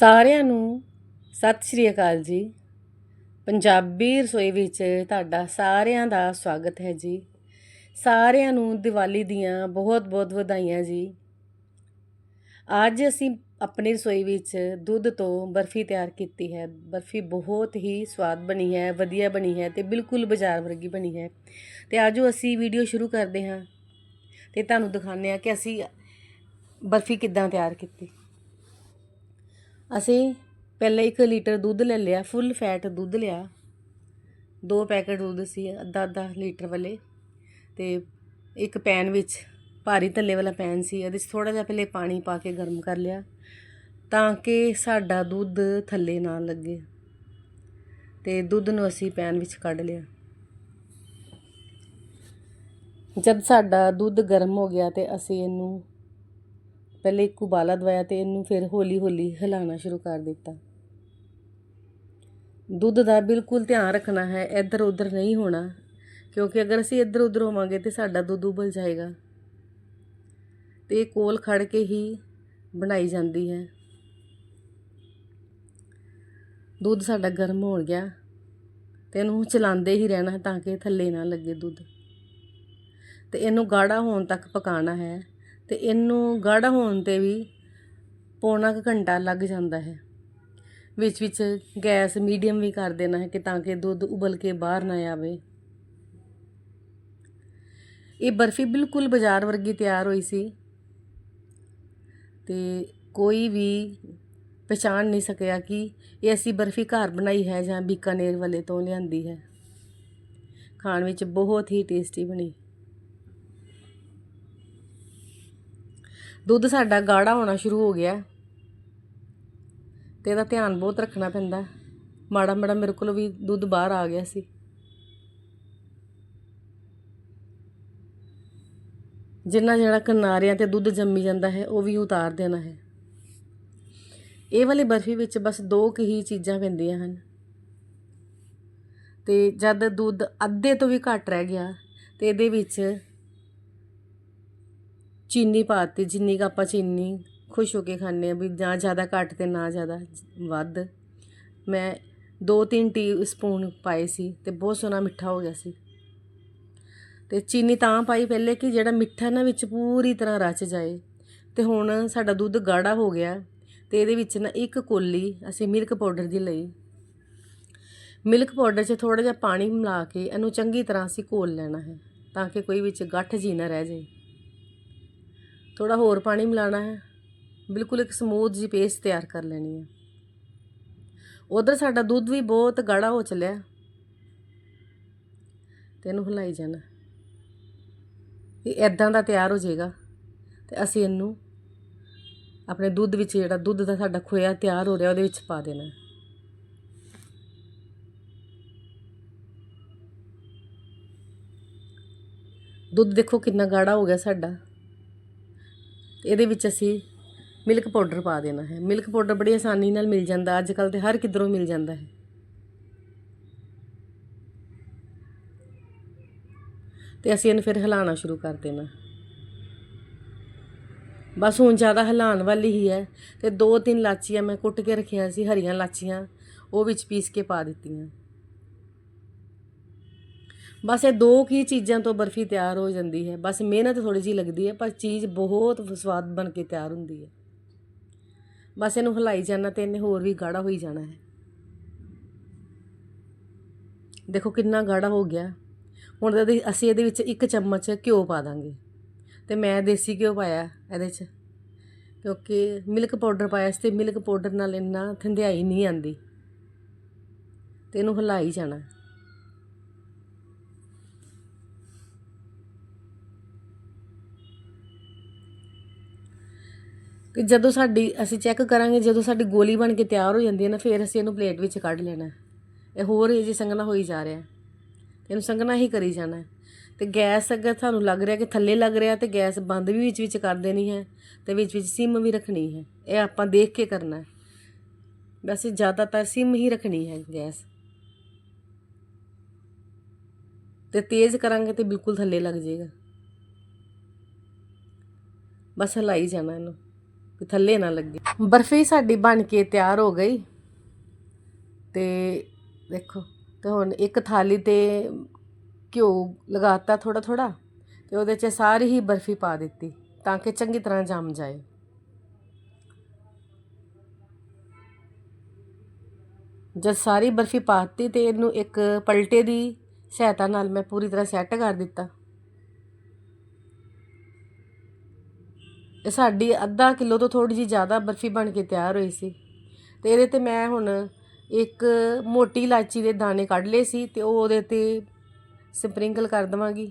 ਸਾਰਿਆਂ ਨੂੰ ਸਤਿ ਸ਼੍ਰੀ ਅਕਾਲ ਜੀ। ਪੰਜਾਬੀ ਰਸੋਈ ਵਿੱਚ ਤੁਹਾਡਾ ਸਾਰਿਆਂ ਦਾ ਸਵਾਗਤ ਹੈ ਜੀ। ਸਾਰਿਆਂ ਨੂੰ ਦੀਵਾਲੀ ਦੀਆਂ ਬਹੁਤ-ਬਹੁਤ ਵਧਾਈਆਂ ਜੀ। ਅੱਜ ਅਸੀਂ ਆਪਣੀ ਰਸੋਈ ਵਿੱਚ ਦੁੱਧ ਤੋਂ ਬਰਫੀ ਤਿਆਰ ਕੀਤੀ ਹੈ। ਬਰਫੀ ਬਹੁਤ ਹੀ ਸਵਾਦ ਬਣੀ ਹੈ, ਵਧੀਆ ਬਣੀ ਹੈ ਤੇ ਬਿਲਕੁਲ ਬਾਜ਼ਾਰ ਵਰਗੀ ਬਣੀ ਹੈ। ਤੇ ਆਜੋ ਅਸੀਂ ਵੀਡੀਓ ਸ਼ੁਰੂ ਕਰਦੇ ਹਾਂ ਤੇ ਤੁਹਾਨੂੰ ਦਿਖਾਉਂਦੇ ਹਾਂ ਕਿ ਅਸੀਂ ਬਰਫੀ ਕਿੱਦਾਂ ਤਿਆਰ ਕੀਤੀ। ਅਸੀਂ ਪਹਿਲਾਂ 1 ਲੀਟਰ ਦੁੱਧ ਲੈ ਲਿਆ ਫੁੱਲ ਫੈਟ ਦੁੱਧ ਲਿਆ। ਦੋ ਪੈਕੇਟ ਦੁੱਧ ਸੀ, ਅੱਧਾ ਅੱਧਾ ਲੀਟਰ ਵਾਲੇ। ਤੇ ਇੱਕ ਪੈਨ ਵਿੱਚ ਭਾਰੀ ਥੱਲੇ ਵਾਲਾ ਪੈਨ ਸੀ ਇਹਦੇ 'ਚ ਥੋੜਾ ਜਿਹਾ ਪਹਿਲੇ ਪਾਣੀ ਪਾ ਕੇ ਗਰਮ ਕਰ ਲਿਆ ਤਾਂ ਕਿ ਸਾਡਾ ਦੁੱਧ ਥੱਲੇ ਨਾ ਲੱਗੇ। ਤੇ ਦੁੱਧ ਨੂੰ ਅਸੀਂ ਪੈਨ ਵਿੱਚ ਕੱਢ ਲਿਆ। ਜਦ ਸਾਡਾ ਦੁੱਧ ਗਰਮ ਹੋ ਗਿਆ ਤੇ ਅਸੀਂ ਇਹਨੂੰ ਪਹਿਲੇ ਇੱਕ ਉਬਾਲਾ ਦਵਾਇਆ ਤੇ ਇਹਨੂੰ ਫਿਰ ਹੌਲੀ ਹੌਲੀ ਹਿਲਾਉਣਾ ਸ਼ੁਰੂ ਕਰ ਦਿੱਤਾ। ਦੁੱਧ ਦਾ ਬਿਲਕੁਲ ਧਿਆਨ ਰੱਖਣਾ ਹੈ, ਇੱਧਰ ਉੱਧਰ ਨਹੀਂ ਹੋਣਾ, ਕਿਉਂਕਿ ਅਗਰ ਅਸੀਂ ਇੱਧਰ ਉੱਧਰ ਹੋਵਾਂਗੇ ਤੇ ਸਾਡਾ ਦੁੱਧ ਉਬਲ ਜਾਏਗਾ। ਤੇ ਇਹ ਕੋਲ ਖੜ ਕੇ ਹੀ ਬਣਾਈ ਜਾਂਦੀ ਹੈ। ਦੁੱਧ ਸਾਡਾ ਗਰਮ ਹੋ ਗਿਆ ਤੇ ਇਹਨੂੰ ਚਲਾਉਂਦੇ ਹੀ ਰਹਿਣਾ ਤਾਂ ਕਿ ਥੱਲੇ ਨਾ ਲੱਗੇ ਦੁੱਧ। ਤੇ ਇਹਨੂੰ ਗਾੜਾ ਹੋਣ ਤੱਕ ਪਕਾਉਣਾ ਹੈ। ਅਤੇ ਇਹਨੂੰ ਗਾੜਾ ਹੋਣ ਤੇ ਵੀ ਪੌਣਾ ਕੁ ਘੰਟਾ ਲੱਗ ਜਾਂਦਾ ਹੈ। ਵਿੱਚ ਵਿੱਚ ਗੈਸ ਮੀਡੀਅਮ ਵੀ ਕਰ ਦੇਣਾ ਹੈ ਕਿ ਤਾਂ ਕਿ ਦੁੱਧ ਉਬਲ ਕੇ ਬਾਹਰ ਨਾ ਆਵੇ। ਇਹ ਬਰਫੀ ਬਿਲਕੁਲ ਬਾਜ਼ਾਰ ਵਰਗੀ ਤਿਆਰ ਹੋਈ ਸੀ ਤੇ ਕੋਈ ਵੀ ਪਛਾਣ ਨਹੀਂ ਸਕਿਆ ਕਿ ਇਹ ਅਸੀਂ ਬਰਫੀ ਘਰ ਬਣਾਈ ਹੈ ਜਾਂ ਬੀਕਾਨੇਰ ਵਾਲੇ ਤੋਂ ਲਿਆਂਦੀ ਹੈ। ਖਾਣ ਵਿੱਚ ਬਹੁਤ ਹੀ ਟੇਸਟੀ ਬਣੀ। ਦੁੱਧ ਸਾਡਾ ਗਾੜਾ ਹੋਣਾ ਸ਼ੁਰੂ ਹੋ ਗਿਆ। ਤੇ ਇਹਦਾ ਧਿਆਨ ਬਹੁਤ ਰੱਖਣਾ ਪੈਂਦਾ। ਮਾੜਾ ਮਾੜਾ ਮੇਰੇ ਕੋਲ ਵੀ ਦੁੱਧ ਬਾਹਰ ਆ ਗਿਆ ਸੀ। ਜਿੰਨਾ ਜਿਹੜਾ ਕਿਨਾਰਿਆਂ ਤੇ ਦੁੱਧ ਜੰਮੀ ਜਾਂਦਾ ਹੈ, ਉਹ ਵੀ ਉਤਾਰ ਦੇਣਾ ਹੈ। ਇਹ ਵਾਲੀ ਬਰਫੀ ਵਿੱਚ ਬਸ ਦੋ ਕੁ ਹੀ ਚੀਜ਼ਾਂ ਪੈਂਦੀਆਂ ਹਨ। ਤੇ ਜਦ ਦੁੱਧ ਅੱਧੇ ਤੋਂ ਵੀ ਘੱਟ ਰਹਿ ਗਿਆ, ਤੇ ਇਹਦੇ ਵਿੱਚ ਚੀਨੀ ਪਾਤੀ ਜਿੰਨੀ ਕੁ ਆਪਾਂ ਚੀਨੀ ਖੁਸ਼ ਹੋ ਕੇ ਖਾਂਦੇ ਆ ਵੀ ਨਾ ਜ਼ਿਆਦਾ ਘੱਟ ਤੇ ਨਾ ਜ਼ਿਆਦਾ ਵੱਧ। ਮੈਂ ਦੋ ਤਿੰਨ ਟੀ ਸਪੂਨ ਪਾਏ ਸੀ ਤੇ ਬਹੁਤ ਸੋਹਣਾ ਮਿੱਠਾ ਹੋ ਗਿਆ ਸੀ। ਤੇ ਚੀਨੀ ਤਾਂ ਪਾਈ ਪਹਿਲੇ ਕਿ ਜਿਹੜਾ ਮਿੱਠਾ ਨਾ ਵਿੱਚ ਪੂਰੀ ਤਰ੍ਹਾਂ ਰਚ ਜਾਏ। ਤੇ ਹੁਣ ਸਾਡਾ ਦੁੱਧ ਗਾੜਾ ਹੋ ਗਿਆ ਤੇ ਇਹਦੇ ਵਿੱਚ ਨਾ ਇੱਕ ਕੋਲੀ ਅਸੀਂ ਮਿਲਕ ਪਾਊਡਰ ਦੀ ਲਈ। ਮਿਲਕ ਪਾਊਡਰ 'ਚ ਥੋੜਾ ਜਿਹਾ ਪਾਣੀ ਮਿਲਾ ਕੇ ਇਹਨੂੰ ਚੰਗੀ ਤਰ੍ਹਾਂ ਅਸੀਂ ਘੋਲ ਲੈਣਾ ਹੈ ਤਾਂ ਕਿ ਕੋਈ ਵਿੱਚ ਗੱਠ ਜੀ ਨਾ ਰਹਿ ਜਾਏ। ਥੋੜਾ ਹੋਰ ਪਾਣੀ ਮਿਲਾਣਾ ਹੈ। ਬਿਲਕੁਲ ਇੱਕ ਸਮੂਥ ਜੀ ਪੇਸਟ ਤਿਆਰ ਕਰ ਲੈਣੀ ਹੈ। ਉਧਰ ਸਾਡਾ ਦੁੱਧ ਵੀ ਬਹੁਤ ਗਾੜਾ ਹੋ ਚੱਲਿਆ। ਤੇ ਇਹਨੂੰ ਹਿਲਾਈ ਜਾਣਾ। ਇਹ ਐਦਾਂ ਦਾ ਤਿਆਰ ਹੋ ਜਾਏਗਾ। ਤੇ ਅਸੀਂ ਇਹਨੂੰ ਆਪਣੇ ਦੁੱਧ ਵਿੱਚ ਜਿਹੜਾ ਦੁੱਧ ਦਾ ਸਾਡਾ ਖੋਇਆ ਤਿਆਰ ਹੋ ਰਿਹਾ, ਉਹਦੇ ਵਿੱਚ ਪਾ ਦੇਣਾ ਦੁੱਧ ਦੇਖੋ ਕਿੰਨਾ ਗਾੜਾ ਹੋ ਗਿਆ ਸਾਡਾ। ਇਹਦੇ ਵਿੱਚ ਅਸੀਂ ਮਿਲਕ ਪਾਊਡਰ ਪਾ ਦੇਣਾ ਹੈ। ਮਿਲਕ ਪਾਊਡਰ ਬੜੀ ਆਸਾਨੀ ਨਾਲ ਮਿਲ ਜਾਂਦਾ ਅੱਜ ਕੱਲ ਤੇ ਹਰ ਕਿਧਰੋਂ ਮਿਲ ਜਾਂਦਾ ਹੈ। ਤੇ ਅਸੀਂ ਇਹਨੂੰ ਫਿਰ ਹਿਲਾਉਣਾ ਸ਼ੁਰੂ ਕਰ ਦੇਣਾ। ਬਸ ਹੁਣ ਜ਼ਿਆਦਾ ਹਿਲਾਉਣ ਵਾਲੀ ਹੀ ਹੈ ਤੇ ਦੋ ਤਿੰਨ ਲਾਚੀਆਂ ਮੈਂ ਕੁੱਟ ਕੇ ਰੱਖੀਆਂ ਸੀ, ਹਰੀਆਂ ਲਾਚੀਆਂ, ਉਹ ਵਿੱਚ ਪੀਸ ਕੇ ਪਾ ਦਿੱਤੀਆਂ। ਬਸ ਇਹ ਦੋ ਕੀ ਚੀਜ਼ਾਂ ਤੋਂ ਬਰਫੀ ਤਿਆਰ ਹੋ ਜਾਂਦੀ ਹੈ। ਬਸ ਮਿਹਨਤ ਥੋੜੀ ਜੀ ਲੱਗਦੀ ਹੈ, ਪਰ ਚੀਜ਼ ਬਹੁਤ ਸਵਾਦ ਬਣ ਕੇ ਤਿਆਰ ਹੁੰਦੀ ਹੈ। ਬਸ ਇਹਨੂੰ ਹਿਲਾਈ ਜਾਣਾ ਤੇ ਇਹਨੇ ਹੋਰ ਵੀ ਗਾੜਾ ਹੋਈ ਜਾਣਾ ਹੈ। ਦੇਖੋ ਕਿੰਨਾ ਗਾੜਾ ਹੋ ਗਿਆ। ਹੁਣ ਇਹਦੇ, ਅਸੀਂ ਇਹਦੇ ਵਿੱਚ ਇੱਕ ਚਮਚ ਘਿਓ ਪਾ ਦਾਂਗੇ। ਤੇ ਮੈਂ ਦੇਸੀ ਘਿਓ ਪਾਇਆ ਇਹਦੇ 'ਚ। ਕਿਉਂਕਿ ਮਿਲਕ ਪਾਊਡਰ ਪਾਇਆ ਸੀ ਤੇ ਮਿਲਕ ਪਾਊਡਰ ਨਾਲ ਇੰਨਾ ਥੰਧਿਆਈ ਨਹੀਂ ਆਂਦੀ ਤੇ ਇਹਨੂੰ ਹਿਲਾਈ ਜਾਣਾ। ਕਿ ਜਦੋਂ ਸਾਡੀ ਅਸੀਂ ਚੈੱਕ ਕਰਾਂਗੇ, ਜਦੋਂ ਸਾਡੀ ਗੋਲੀ ਬਣ ਕੇ ਤਿਆਰ ਹੋ ਜਾਂਦੀ ਹੈ ਨਾ, ਫਿਰ ਅਸੀਂ ਇਹਨੂੰ ਪਲੇਟ ਵਿੱਚ ਕੱਢ ਲੈਣਾ ਇਹ ਹੋਰ ਇਹ ਜੀ ਸੰਗਣਾ ਹੋਈ ਜਾ ਰਿਹਾ ਇਹਨੂੰ ਸੰਗਣਾ ਹੀ ਕਰੀ ਜਾਣਾ ਤੇ ਗੈਸ ਅਗਰ ਤੁਹਾਨੂੰ ਲੱਗ ਰਿਹਾ ਕਿ ਥੱਲੇ ਲੱਗ ਰਿਹਾ ਤੇ ਗੈਸ ਬੰਦ ਵੀ ਵਿੱਚ ਵਿੱਚ ਕਰ ਦੇਣੀ ਹੈ ਤੇ ਵਿੱਚ ਵਿੱਚ ਸਿਮ ਵੀ ਰੱਖਣੀ ਹੈ। ਇਹ ਆਪਾਂ ਦੇਖ ਕੇ ਕਰਨਾ ਵੈਸੇ ਜ਼ਿਆਦਾਤਰ ਸਿਮ ਹੀ ਰੱਖਣੀ ਹੈ ਗੈਸ। ਤੇ ਤੇਜ਼ ਕਰਾਂਗੇ ਤੇ ਬਿਲਕੁਲ ਥੱਲੇ ਲੱਗ ਜਾਏਗਾ। ਬਸ ਹਿਲਾਈ ਜਾਣਾ ਇਹਨੂੰ। ਕਿ ਥੱਲੇ ਨਾ ਲੱਗੇ। ਬਰਫੀ ਸਾਡੀ ਬਣ ਕੇ ਤਿਆਰ ਹੋ ਗਈ। ਤੇ ਦੇਖੋ, ਤੇ ਹੁਣ ਇੱਕ ਥਾਲੀ ਤੇ ਘਿਓ ਲਗਾਤਾ ਥੋੜਾ ਥੋੜਾ ਤੇ ਉਹਦੇ 'ਚ ਸਾਰੀ ਹੀ ਬਰਫੀ ਪਾ ਦਿੱਤੀ, ਤਾਂ ਕਿ ਚੰਗੀ ਤਰ੍ਹਾਂ ਜੰਮ ਜਾਏ। ਜਦ ਸਾਰੀ ਬਰਫੀ ਪਾਤੀ ਤੇ ਇਹਨੂੰ ਇੱਕ ਪਲਟੇ ਦੀ ਸਹਾਇਤਾ ਨਾਲ ਮੈਂ ਪੂਰੀ ਤਰ੍ਹਾਂ ਸੈੱਟ ਕਰ ਦਿੱਤਾ। ਸਾਡੀ ਅੱਧਾ ਕਿਲੋ ਤੋਂ ਥੋੜੀ ਜਿਹੀ ਜ਼ਿਆਦਾ ਬਰਫੀ ਬਣ ਕੇ ਤਿਆਰ ਹੋਈ ਸੀ। ਤੇ ਇਹਦੇ ਤੇ ਮੈਂ ਹੁਣ ਇੱਕ ਮੋਟੀ ਇਲਾਚੀ ਦੇ ਦਾਣੇ ਕੱਢ ਲਏ ਸੀ ਤੇ ਉਹ ਉਹਦੇ ਤੇ ਸਪਰਿੰਕਲ ਕਰ ਦਵਾਂਗੀ।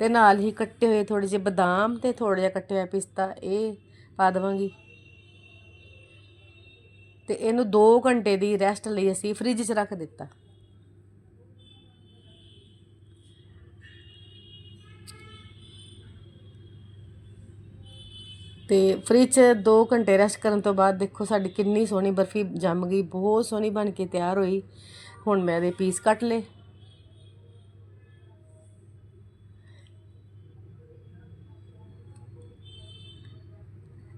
ਤੇ ਨਾਲ ਹੀ ਕੱਟੇ ਹੋਏ ਥੋੜੇ ਜਿਹੇ ਬਦਾਮ ਤੇ ਥੋੜਾ ਜਿਹਾ ਕੱਟਿਆ ਹੋਇਆ ਪਿਸਤਾ, ਇਹ ਪਾ ਦਵਾਂਗੀ। ਤੇ ਇਹਨੂੰ 2 ਘੰਟੇ ਦੀ ਰੈਸਟ ਲਈ ਅਸੀਂ ਫ੍ਰਿਜ 'ਚ ਰੱਖ ਦਿੱਤਾ। ਤੇ ਫ੍ਰਿਜ 'ਚ 2 ਘੰਟੇ ਰੈਸਟ ਕਰਨ ਤੋਂ ਬਾਅਦ ਦੇਖੋ ਸਾਡੀ ਕਿੰਨੀ ਸੋਹਣੀ ਬਰਫੀ ਜੰਮ ਗਈ, ਬਹੁਤ ਸੋਹਣੀ ਬਣ ਕੇ ਤਿਆਰ ਹੋਈ। ਹੁਣ ਮੈਂ ਇਹਦੇ ਪੀਸ ਕੱਟ ਲਏ।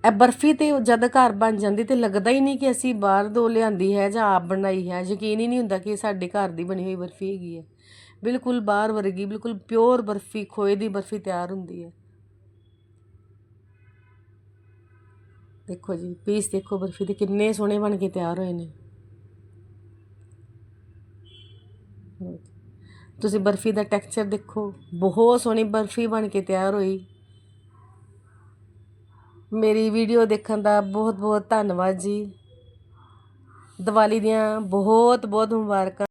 ਇਹ ਬਰਫੀ ਤੇ ਜਦ ਘਰ ਬਣ ਜਾਂਦੀ ਤੇ ਲੱਗਦਾ ਹੀ ਨਹੀਂ ਕਿ ਅਸੀਂ ਬਾਹਰ ਤੋਂ ਲਿਆਂਦੀ ਹੈ ਜਾਂ ਆਪ ਬਣਾਈ ਹੈ। ਯਕੀਨ ਹੀ ਨਹੀਂ ਹੁੰਦਾ ਕਿ ਸਾਡੇ ਘਰ ਦੀ ਬਣੀ ਹੋਈ ਬਰਫੀ ਹੈਗੀ ਹੈ। ਬਿਲਕੁਲ ਬਾਹਰ ਵਰਗੀ, ਬਿਲਕੁਲ ਪਿਓਰ ਬਰਫੀ, ਖੋਏ ਦੀ ਬਰਫੀ ਤਿਆਰ ਹੁੰਦੀ ਹੈ। ਦੇਖੋ ਜੀ ਪੀਸ ਦੇਖੋ ਬਰਫੀ ਦੇ ਕਿੰਨੇ ਸੋਹਣੇ ਬਣ ਕੇ ਤਿਆਰ ਹੋਏ ਨੇ। ਤੁਸੀਂ ਬਰਫੀ ਦਾ ਟੈਕਸਚਰ ਦੇਖੋ, ਬਹੁਤ ਸੋਹਣੀ ਬਰਫੀ ਬਣ ਕੇ ਤਿਆਰ ਹੋਈ। ਮੇਰੀ ਵੀਡੀਓ ਦੇਖਣ ਦਾ ਬਹੁਤ ਬਹੁਤ ਧੰਨਵਾਦ ਜੀ। ਦੀਵਾਲੀ ਦੀਆਂ ਬਹੁਤ ਬਹੁਤ ਮੁਬਾਰਕਾਂ।